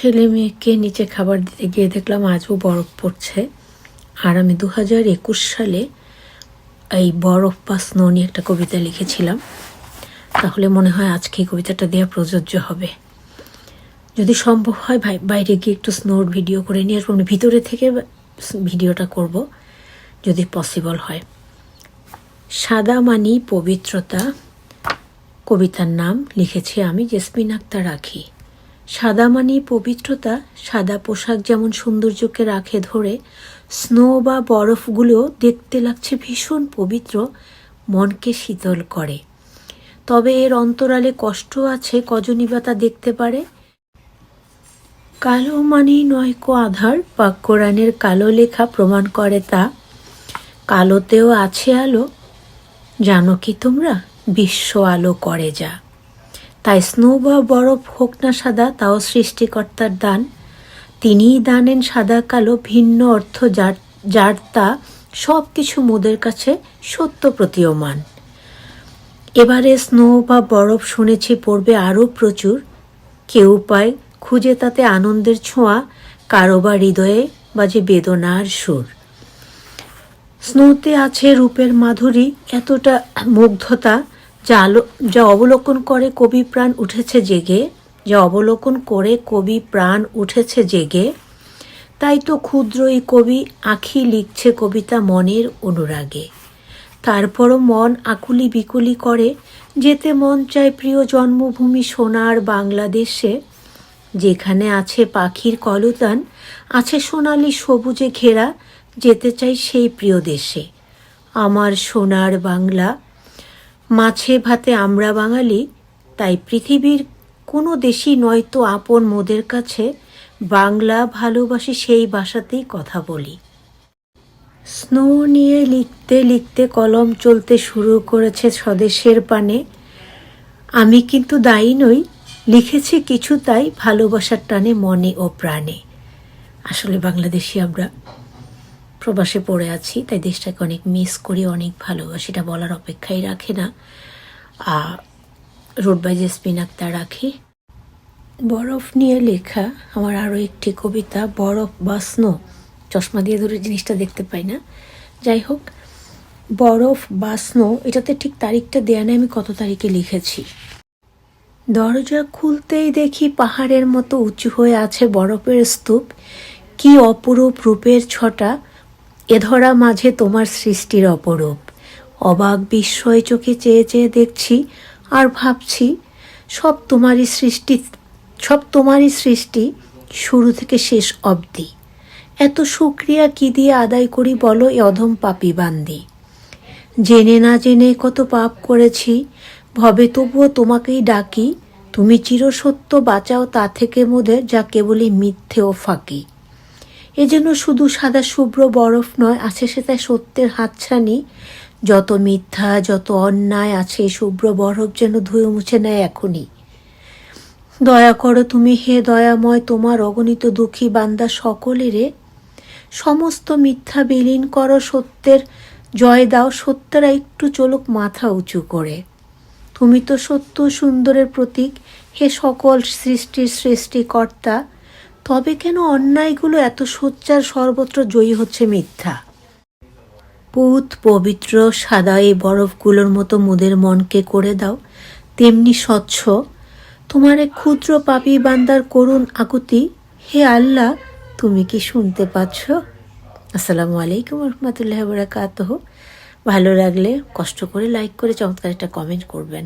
ছেলে মেয়েকে নিচে খাবার দিতে গিয়ে দেখলাম আজও বরফ পড়ছে। আর আমি দু হাজার একুশ সালে এই বরফ বা স্নো নিয়ে একটা কবিতা লিখেছিলাম। তাহলে মনে হয় আজকে এই কবিতাটা দেওয়া প্রযোজ্য হবে। যদি সম্ভব হয়, ভাই বাইরে গিয়ে একটু স্নোর ভিডিও করে নিয়ে আসব। ভিতরে থেকে ভিডিওটা করব, যদি পসিবল হয়। সাদা মানি পবিত্রতা কবিতার নাম লিখেছি আমি, জেসমিন আক্তার রাখি সাদা মানি পবিত্রতা, সাদা পোশাক যেমন সৌন্দর্যকে রাখে ধরে, স্নো বা বরফগুলো দেখতে লাগছে ভীষণ পবিত্র, মনকে শীতল করে। তবে এর অন্তরালে কষ্ট আছে, কজনই বা তা দেখতে পারে? কালো মানেই নয় কো আধার বা কোরআনের কালো লেখা প্রমাণ করে তা। কালোতেও আছে আলো, জানো কি তোমরা? বিশ্ব আলো করে যা। তাই স্নো বা বরফ হোক না সাদা, তাও সৃষ্টিকর্তার দান। তিনিই দানেন সাদা, কালো, ভিন্ন অর্থ যার যার তা সব কিছু মোদের কাছে সত্য প্রতীয়মান। এবারে স্নো বা বরফ শুনেছি পড়বে আরও প্রচুর। কেউ পায় খুঁজে তাতে আনন্দের ছোঁয়া কারও বা হৃদয়ে বাজে বেদনার সুর। স্নোতে আছে রূপের মাধুরী, এতটা মুগ্ধতা যা আলো যা অবলোকন করে কবি প্রাণ উঠেছে জেগে, যা অবলোকন করে কবি প্রাণ উঠেছে জেগে, তাই তো ক্ষুদ্র এই কবি আঁখি লিখছে কবিতা মনের অনুরাগে। তারপরও মন আকুলি বিকুলি করে, যেতে মন চায় প্রিয় জন্মভূমি সোনার বাংলাদেশে, যেখানে আছে পাখির কলতান, আছে সোনালি সবুজে ঘেরা, যেতে চাই সেই প্রিয় দেশে। আমার সোনার বাংলা মাছে ভাতে আমরা বাঙালি, তাই পৃথিবীর কোনো দেশই নয়তো আপন মোদের কাছে বাংলা ভালোবাসি সেই ভাষাতেই কথা বলি। স্নো নিয়ে লিখতে লিখতে কলম চলতে শুরু করেছে স্বদেশের পানে। আমি কিন্তু দায়ী নই, লিখেছি কিছু তাই ভালোবাসার টানে মনে ও প্রাণে। আসলে বাংলাদেশি আমরা প্রবাসে পড়ে আছি, তাই দেশটাকে অনেক মিস করি, অনেক ভালোবাসি। এটা বলার অপেক্ষাই রাখে না। রোড বাই জেসমিন আক্তার রাখি। বরফ নিয়ে লেখা আমার আরও একটি কবিতা, বরফ বা স্নো চশমা দিয়ে ধরে জিনিসটা দেখতে পাই না। যাই হোক, বরফ বা স্নো এটাতে ঠিক তারিখটা দেয়া নেই, আমি কত তারিখে লিখেছি। দরজা খুলতেই দেখি পাহাড়ের মতো উঁচু হয়ে আছে বরফের স্তূপ। কি অপরূপ রূপের ছটা এধরা মাঝে তোমার সৃষ্টির অপরূপ। অবাক বিস্ময় চোখে চেয়ে চেয়ে দেখছি আর ভাবছি, সব তোমারই সৃষ্টি, সব তোমারই সৃষ্টি শুরু থেকে শেষ অবধি। এত সুক্রিয়া কি দিয়ে আদায় করি বলো এ অধম পাপি বান্দি। জেনে না জেনে কত পাপ করেছি, ভবে তবুও তোমাকেই ডাকি, তুমি চিরসত্য বাঁচাও তা থেকে মোদের যা কেবলই মিথ্যে ও ফাঁকি। এ যেন শুধু সাদা শুভ্র বরফ নয়, আছে সেটা সত্যের হাতছানি। যত মিথ্যা, যত অন্যায় আছে শুভ্র বরফ যেন ধুয়ে মুছে নেয় এখনই। দয়া করো তুমি হে দয়াময়, তোমার অগণিত দুঃখী বান্দা সকলেরে। সমস্ত মিথ্যা বিলীন করো সত্যের, জয় দাও সত্যেরা একটু চলুক মাথা উঁচু করে। তুমি তো সত্য সুন্দরের প্রতীক, হে সকল সৃষ্টির সৃষ্টিকর্তা। তবে কেন অন্যায়গুলো এত সোচ্চার সর্বত্র জয়ী হচ্ছে মিথ্যা? পুত পবিত্র সাদা এই বরফগুলোর মতো মুদের মনকে করে দাও, তেমনি স্বচ্ছ। তোমার এক ক্ষুদ্র পাপি বান্দার করুণ আকুতি, হে আল্লাহ, তুমি কি শুনতে পাচ্ছ? আসসালামু আলাইকুম রহমতুল্লাহ বরাকাতহ। ভালো লাগলে কষ্ট করে লাইক করে চমৎকার একটা কমেন্ট করবেন।